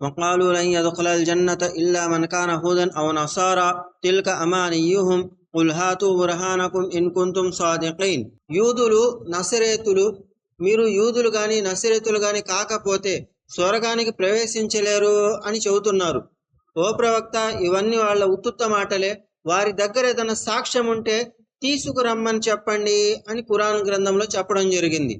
وقالوا لن يدخل الجنة إلا من كان هودا أو نصارى تلك أمانيهم قل هاتوا برهانكم إن كنتم صادقين యూదులు నసరేతులు మీరు యూదులు గాని నసరేతులు గాని కాకపోతే స్వర్గానికి ప్రవేశించలేరు అని చెబుతున్నారు ఓ ప్రవక్త ఇవన్నీ వాళ్ళ ఉత్తుత్త మాటలే వారి దగ్గర ఏదైనా సాక్ష్యం ఉంటే తీసుకురమ్మని చెప్పండి అని కురాన్ గ్రంథంలో చెప్పడం జరిగింది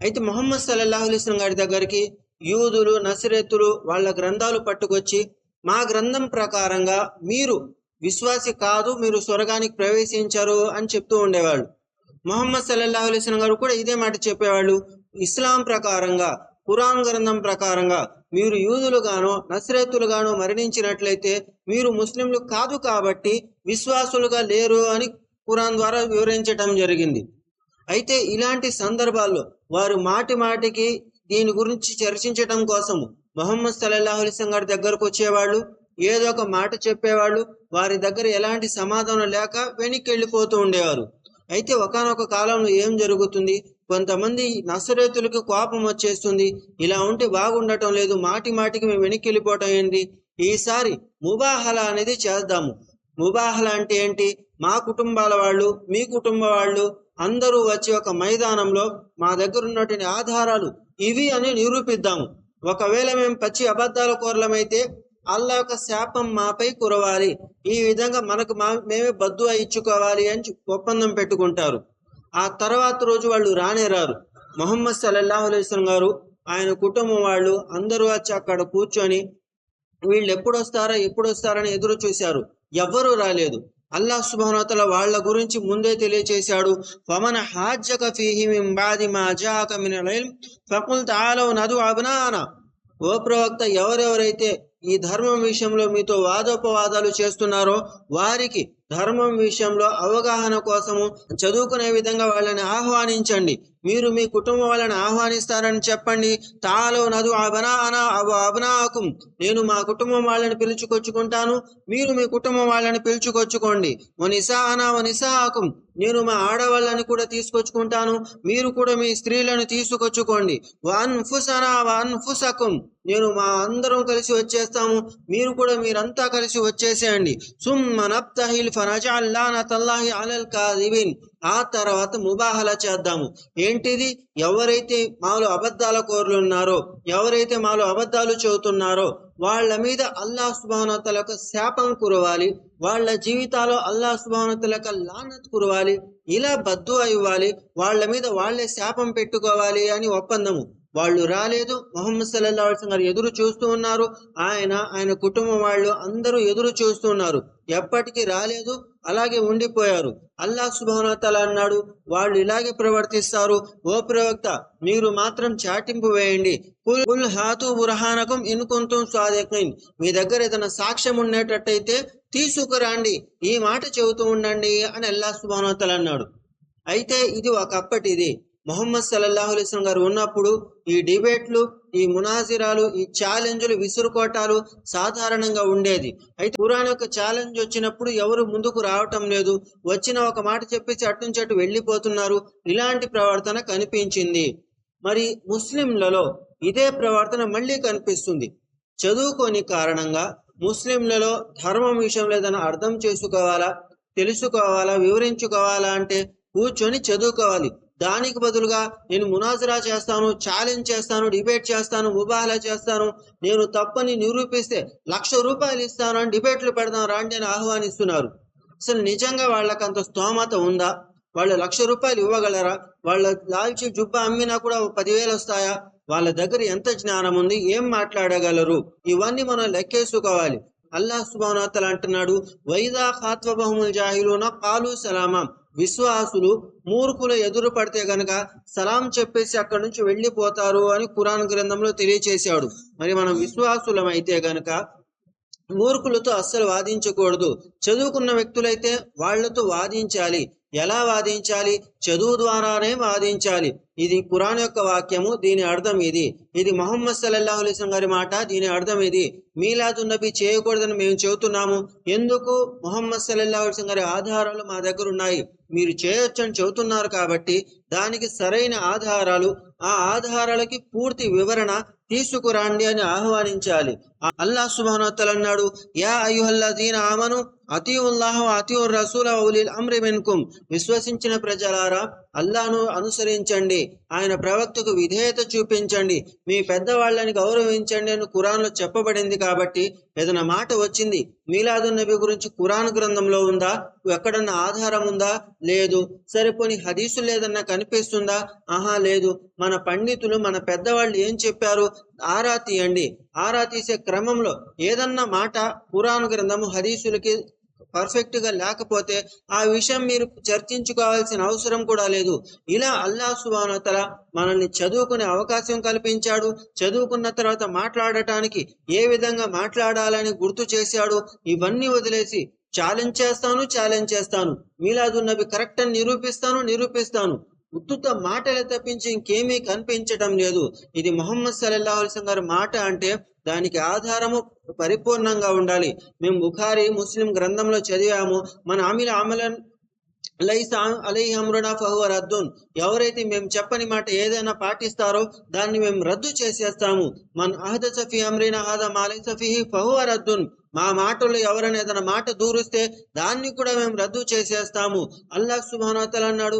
అయితే మొహమ్మద్ సల్లల్లాహు అలైస్లం గారి దగ్గరికి యూదులు నసిరెత్తులు వాళ్ళ గ్రంథాలు పట్టుకొచ్చి మా గ్రంథం ప్రకారంగా మీరు విశ్వాసి కాదు మీరు స్వర్గానికి ప్రవేశించరు అని చెప్తూ ఉండేవాళ్ళు. మొహమ్మద్ సల్లల్లాహు అలైస్లం గారు కూడా ఇదే మాట చెప్పేవాళ్ళు. ఇస్లాం ప్రకారంగా ఖురాన్ గ్రంథం ప్రకారంగా మీరు యూదులుగానో నసిరెత్తులుగానో మరణించినట్లయితే మీరు ముస్లింలు కాదు కాబట్టి విశ్వాసులుగా లేరు అని ఖురాన్ ద్వారా వివరించటం జరిగింది. అయితే ఇలాంటి సందర్భాల్లో వారు మాటి మాటికి దీని గురించి చర్చించటం కోసము. మొహమ్మద్ సల్లల్లాహు అలైస్లం గారి దగ్గరకు వచ్చేవాళ్ళు ఏదో ఒక మాట చెప్పేవాళ్ళు వారి దగ్గర ఎలాంటి సమాధానం లేక వెనక్కి వెళ్ళిపోతూ ఉండేవారు. అయితే ఒకానొక కాలంలో ఏం జరుగుతుంది? కొంతమంది నసరేతులకు కోపం వచ్చేస్తుంది. ఇలా ఉంటే బాగుండటం లేదు మాటి మాటికి మేము వెనక్కి వెళ్ళిపోవటం ఏంటి? ఈసారి ముబాహల అనేది చేద్దాము. ముబాహల అంటే ఏంటి? మా కుటుంబాల వాళ్ళు మీ కుటుంబ వాళ్ళు అందరూ వచ్చి ఒక మైదానంలో మా దగ్గర ఉన్నటువంటి ఆధారాలు ఇవి అని నిరూపిద్దాము. ఒకవేళ మేము పచ్చి అబద్ధాల కోరలమైతే అల్లా యొక్క శాపం మాపై కురవాలి. ఈ విధంగా మనకు మా మేమే బద్దువా ఇచ్చుకోవాలి అని ఒప్పందం పెట్టుకుంటారు. ఆ తర్వాత రోజు వాళ్ళు రానేరారు మొహమ్మద్ సల్లల్లాహు అలైస్లం గారు ఆయన కుటుంబం వాళ్ళు అందరూ వచ్చి అక్కడ కూర్చొని వీళ్ళు ఎప్పుడు వస్తారా ఎప్పుడు వస్తారని ఎదురు చూశారు. ఎవ్వరూ రాలేదు. అల్లాహ్ సుబ్హానహు వాళ్ళ గురించి ముందే తెలియచేశాడు. ఫమన హాజ్జక ఫీహి మిన్ బాది మా జాక మినల్ ఇల్మ్. ఫకుల్ తాలౌ నదు అబ్నానా. ఓ ప్రవక్త ఎవరెవరైతే ఈ ధర్మం విషయంలో మీతో వాదోపవాదాలు చేస్తున్నారో వారికి ధర్మం విషయంలో అవగాహన కోసము చదువుకునే విధంగా వాళ్ళని ఆహ్వానించండి. మీరు మీ కుటుంబం వాళ్ళని ఆహ్వానిస్తారని చెప్పండి. తాలో నదు అబనా అనా అవ అబనాకుం. నేను మా కుటుంబం వాళ్ళని పిలుచుకొచ్చుకుంటాను. మీరు మీ కుటుంబం వాళ్ళని పిలుచుకొచ్చుకోండి. వనిసా అనా వనిసాకుం. నేను మా ఆడవాళ్ళని కూడా తీసుకొచ్చుకుంటాను. మీరు కూడా మీ స్త్రీలను తీసుకొచ్చుకోండి. వన్ ఫుసనా వన్ ఫుసకుం నేను మా అందరం కలిసి వచ్చేస్తాము. మీరు కూడా మీరంతా కలిసి వచ్చేసేయండి. సుమ్మ ఫనజాల్లానతల్లాహి అలల్ కాదిబిన్. ఆ తర్వాత ముబాహల చేద్దాము. ఏంటిది? ఎవరైతే మాలో అబద్ధాల కోరులు ఉన్నారో ఎవరైతే మాలో అబద్ధాలు చెబుతున్నారో వాళ్ళ మీద అల్లా సుబానతల యొక్క శాపం కురవాలి వాళ్ళ జీవితాల్లో అల్లాహ్ సుబానతల యొక్క లానత్ కురవాలి ఇలా బద్దు ఇవ్వాలి వాళ్ళ మీద వాళ్ళే శాపం పెట్టుకోవాలి అని ఒప్పందము. వాళ్ళు రాలేదు మొహమ్మద్ సల్లల్లా గారు ఎదురు చూస్తూ ఉన్నారు ఆయన ఆయన కుటుంబం వాళ్ళు అందరూ ఎదురు చూస్తూ ఉన్నారు. ఎప్పటికీ రాలేదు అలాగే ఉండిపోయారు. అల్లాహ్ సుబానతల అన్నాడు వాళ్ళు ఇలాగే ప్రవర్తిస్తారు. ఓ ప్రవక్త మీరు మాత్రం చాటింపు వేయండి. పుల్ హాతు బురహానకం ఇన్కుంతం స్వాదకైన్ మీ దగ్గర ఏదైనా సాక్ష్యం ఉండేటట్టయితే తీసుకురండి. ఈ మాట చెబుతూ ఉండండి అని అల్లాహ్ సుబానతల అన్నాడు. అయితే ఇది ఒకప్పటిది. మొహమ్మద్ సల్లల్లాహు అలైస్లం గారు ఉన్నప్పుడు ఈ డిబేట్లు ఈ మునాజిరాలు ఈ ఛాలెంజ్లు విసురుకోటాలు సాధారణంగా ఉండేది. అయితే ఖురాన్ యొక్క ఛాలెంజ్ వచ్చినప్పుడు ఎవరు ముందుకు రావటం లేదు. వచ్చిన ఒక మాట చెప్పేసి అటు నుంచి అటు వెళ్ళిపోతున్నారు. ఇలాంటి ప్రవర్తన కనిపించింది. మరి ముస్లింలలో ఇదే ప్రవర్తన మళ్ళీ కనిపిస్తుంది. చదువుకోని కారణంగా ముస్లింలలో ధర్మం విషయం లేదని అర్థం చేసుకోవాలా తెలుసుకోవాలా వివరించుకోవాలా అంటే కూర్చొని చదువుకోవాలి. దానికి బదులుగా నేను మునాజరా చేస్తాను ఛాలెంజ్ చేస్తాను డిబేట్ చేస్తాను ముబాహలా చేస్తాను. నేను తప్పని నిరూపిస్తే లక్ష రూపాయలు ఇస్తాను అని డిబేట్లు పెడదాం రాండి అని ఆహ్వానిస్తున్నారు. అసలు నిజంగా వాళ్ళకి అంత స్తోమత ఉందా? వాళ్ళు లక్ష రూపాయలు ఇవ్వగలరా? వాళ్ళ లాల్చి జుబ్బా అమ్మినా కూడా పదివేలు వస్తాయా? వాళ్ళ దగ్గర ఎంత జ్ఞానం ఉంది? ఏం మాట్లాడగలరు? ఇవన్నీ మనం లెక్కేసుకోవాలి. అల్లాహ్ సుబానతల అంటున్నాడు వైదా ఖాత్వబహుముల్ జాహిలున? కాలు సలామా. విశ్వాసులు మూర్ఖులు ఎదురు పడితే గనక సలాం చెప్పేసి అక్కడి నుంచి వెళ్ళిపోతారు అని పురాణ గ్రంథంలో తెలియచేశాడు. మరి మనం విశ్వాసులం అయితే గనక మూర్ఖులతో అస్సలు వాదించకూడదు. చదువుకున్న వ్యక్తులైతే వాళ్ళతో వాదించాలి. ఎలా వాదించాలి? చదువు ద్వారానే వాదించాలి. ఇది పురాణ యొక్క వాక్యము దీని అర్థం ఇది. ఇది మొహమ్మద్ సల్లల్లా అలైస్లం గారి మాట దీని అర్థం ఇది. మీలాదు నబీ చేయకూడదని మేము చెబుతున్నాము. ఎందుకు? మొహమ్మద్ సల్లల్లా అలైస్లం గారి ఆధారాలు మా దగ్గర ఉన్నాయి. మీరు చేయొచ్చని చెబుతున్నారు కాబట్టి దానికి సరైన ఆధారాలు ఆ ఆధారాలకి పూర్తి వివరణ తీసుకురండి అని ఆహ్వానించాలి. అల్లాహ్ సుబానోత్తల్ అన్నాడు యా అయ్యుహల్లదీన ఆమను అతీవుల్లాహ అతీవు రసూల ఉలిల్ అమ్రి మిన్కుం విశ్వసించిన ప్రజలారా అల్లాను అనుసరించండి. ఆయన ప్రవక్తకు విధేయత చూపించండి. మీ పెద్దవాళ్ళని గౌరవించండి అని కురాన్లో చెప్పబడింది కాబట్టి ఏదైనా మాట వచ్చింది మీలాదు నబి గురించి కురాన్ గ్రంథంలో ఉందా? ఎక్కడన్నా ఆధారం ఉందా? లేదు. సరిపోని హదీసులు ఏదన్నా కనిపిస్తుందా? ఆహా లేదు. మన పండితులు మన పెద్దవాళ్ళు ఏం చెప్పారు? ఆరా తీయండి. ఆరా తీసే క్రమంలో ఏదన్నా మాట పురాణ గ్రంథము హదీసులకి పర్ఫెక్ట్గా లేకపోతే ఆ విషయం మీరు చర్చించుకోవాల్సిన అవసరం కూడా లేదు. ఇలా అల్లా సుబానతల మనల్ని చదువుకునే అవకాశం కల్పించాడు. చదువుకున్న తర్వాత మాట్లాడటానికి ఏ విధంగా మాట్లాడాలని గుర్తు చేశాడు ఇవన్నీ వదిలేసి ఛాలెంజ్ చేస్తాను ఛాలెంజ్ చేస్తాను. మీలాదు నబి కరెక్ట్ అని నిరూపిస్తాను నిరూపిస్తాను. ఉత్తుత మాటలు తప్పించి ఇంకేమీ కనిపించటం లేదు. ఇది మొహమ్మద్ సల్లాహుల్సం గారి మాట అంటే దానికి ఆధారము పరిపూర్ణంగా ఉండాలి. మేము బుఖారి ముస్లిం గ్రంథంలో చదివాము. మన ఆమిల అమలన్ లైసా అలై అమ్రునా ఫహువ రద్దున్. ఎవరైతే మేము చెప్పని మాట ఏదైనా పాటిస్తారో దాన్ని మేము రద్దు చేసేస్తాము. మన అహద సఫీ అమ్రీనా హాద మాలై సఫీహి ఫహువ రద్దున్. మా మాటలు ఎవరైనా ఏదైనా మాట దూరిస్తే దాన్ని కూడా మేము రద్దు చేసేస్తాము. అల్లాహ్ సుబానతల్ అన్నాడు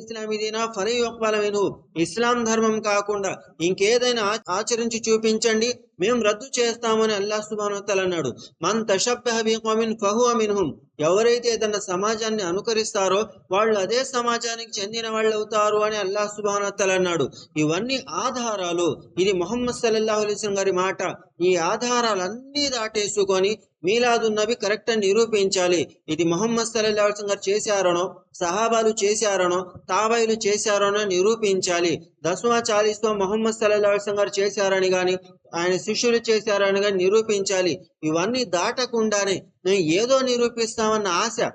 ఇస్లామీదీనా ఫలీ యొక్బలమిను ఇస్లాం ధర్మం కాకుండా ఇంకేదైనా ఆచరించి చూపించండి మేము రద్దు చేస్తామని అల్లాహ్ సుబానోతల్ అన్నాడు. మన్ తషబ్బహ బికౌమిన్ ఫహువ మిన్హుం ఎవరైతే తన సమాజాన్ని అనుకరిస్తారో వాళ్ళు అదే సమాజానికి చెందిన వాళ్ళు అవుతారు అని అల్లాహ్ సుబానోతల్ అన్నాడు. ఇవన్నీ ఆధారాలు. ఇది మొహమ్మద్ సల్లాహు అలీస్ గారి మాట. ఈ ఆధారాలన్నీ దాటేసుకొని మీలాదు నబి కరెక్ట్ అని నిరూపించాలి. ఇది మొహమ్మద్ సల్లాహం గారు చేశారనో సహాబాలు చేశారనో తాబాయిలు చేశారనో నిరూపించాలి. దస్వా చాలీస్తో మొహమ్మద్ సల్లాహం గారు చేశారని గాని ఆయన శిష్యులు చేశారని గాని నిరూపించాలి. ఇవన్నీ దాటకుండానే నేను ఏదో నిరూపిస్తామన్న ఆశ.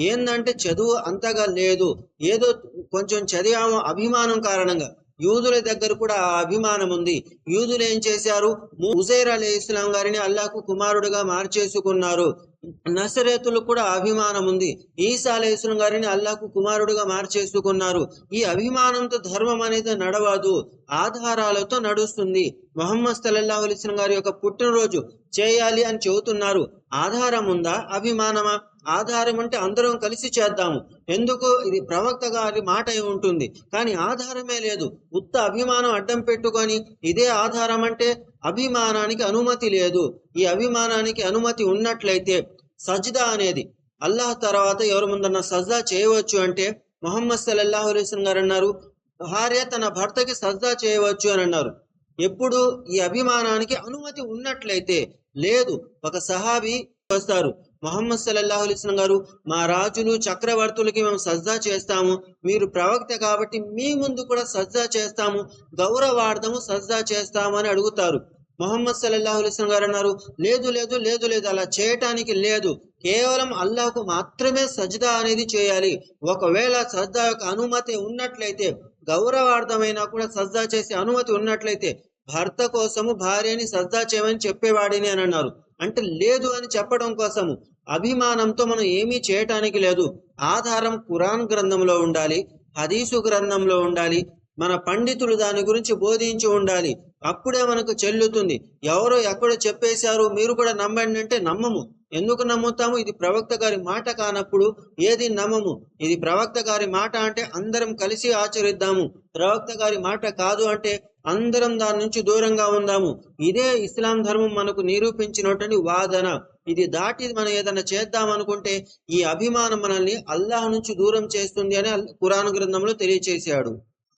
ఏందంటే చదువు అంతగా లేదు. ఏదో కొంచెం చదివాము అభిమానం కారణంగా. యూదుల దగ్గర కూడా ఆ అభిమానం ఉంది. యూదులు ఏం చేశారు? ఉజైర్ అలీ ఇస్లాం గారిని అల్లాకు కుమారుడుగా మార్చేసుకున్నారు. నసరేతులకు కూడా అభిమానం ఉంది. ఈసా అలీ ఇస్లాం గారిని అల్లాకు కుమారుడుగా మార్చేసుకున్నారు. ఈ అభిమానంతో ధర్మం అనేది నడవదు. ఆధారాలతో నడుస్తుంది. మొహమ్మద్ సల్లల్లాహు అలీస్లం గారి యొక్క పుట్టినరోజు చేయాలి అని చెబుతున్నారు. ఆధారం ఉందా? అభిమానమా? ఆధారం అంటే అందరం కలిసి చేద్దాము. ఎందుకు? ఇది ప్రవక్త గారి మాట అయి ఉంటుంది. కానీ ఆధారమే లేదు. ఉత్త అభిమానం అడ్డం పెట్టుకొని ఇదే ఆధారం అంటే అభిమానానికి అనుమతి లేదు. ఈ అభిమానానికి అనుమతి ఉన్నట్లయితే సజ్దా అనేది అల్లాహ్ తర్వాత ఎవరి ముందన్న సజ్దా చేయవచ్చు అంటే మొహమ్మద్ సల్లల్లాహు అలైస్లం గారు అన్నారు భార్య తన భర్తకి సజ్దా చేయవచ్చు అని అన్నారు. ఎప్పుడు ఈ అభిమానానికి అనుమతి ఉన్నట్లయితే లేదు. ఒక సహాబి వస్తారు. మొహమ్మద్ సల్లల్లాహు అలిస్లం గారు మా రాజులు చక్రవర్తులకి మేము సజ్జా చేస్తాము. మీరు ప్రవక్త కాబట్టి మీ ముందు కూడా సజ్జా చేస్తాము. గౌరవార్థము సజ్జా చేస్తాము అని అడుగుతారు. మొహమ్మద్ సల్లల్లాహు అలిస్లం గారు అన్నారు లేదు లేదు లేదు లేదు. అలా చేయటానికి లేదు. కేవలం అల్లాహకు మాత్రమే సజ్దా అనేది చేయాలి. ఒకవేళ సజ్దా యొక్క అనుమతి ఉన్నట్లయితే గౌరవార్థమైనా కూడా సజ్దా చేసే అనుమతి ఉన్నట్లయితే భర్త కోసము భార్యని సజ్జా చేయమని చెప్పేవాడిని అని అన్నారు. అంటే లేదు అని చెప్పడం కోసము. అభిమానంతో మనం ఏమీ చేయటానికి లేదు. ఆధారం కురాన్ గ్రంథంలో ఉండాలి హదీసు గ్రంథంలో ఉండాలి మన పండితులు దాని గురించి బోధించి ఉండాలి. అప్పుడే మనకు చెల్లుతుంది. ఎవరో ఎక్కడో చెప్పేశారు మీరు కూడా నమ్మండి అంటే నమ్మము. ఎందుకు నమ్ముతాము? ఇది ప్రవక్త గారి మాట కానప్పుడు ఏది నమ్మము? ఇది ప్రవక్త గారి మాట అంటే అందరం కలిసి ఆచరిద్దాము. ప్రవక్త గారి మాట కాదు అంటే అందరం దాని నుంచి దూరంగా ఉందాము. ఇదే ఇస్లాం ధర్మం మనకు నిరూపించినటువంటి వాదన. ఇది దాటి మనం ఏదైనా చేద్దాం అనుకుంటే ఈ అభిమానం మనల్ని అల్లాహ్ నుంచి దూరం చేస్తుంది అని కురాన్ గ్రంథంలో తెలియచేశాడు.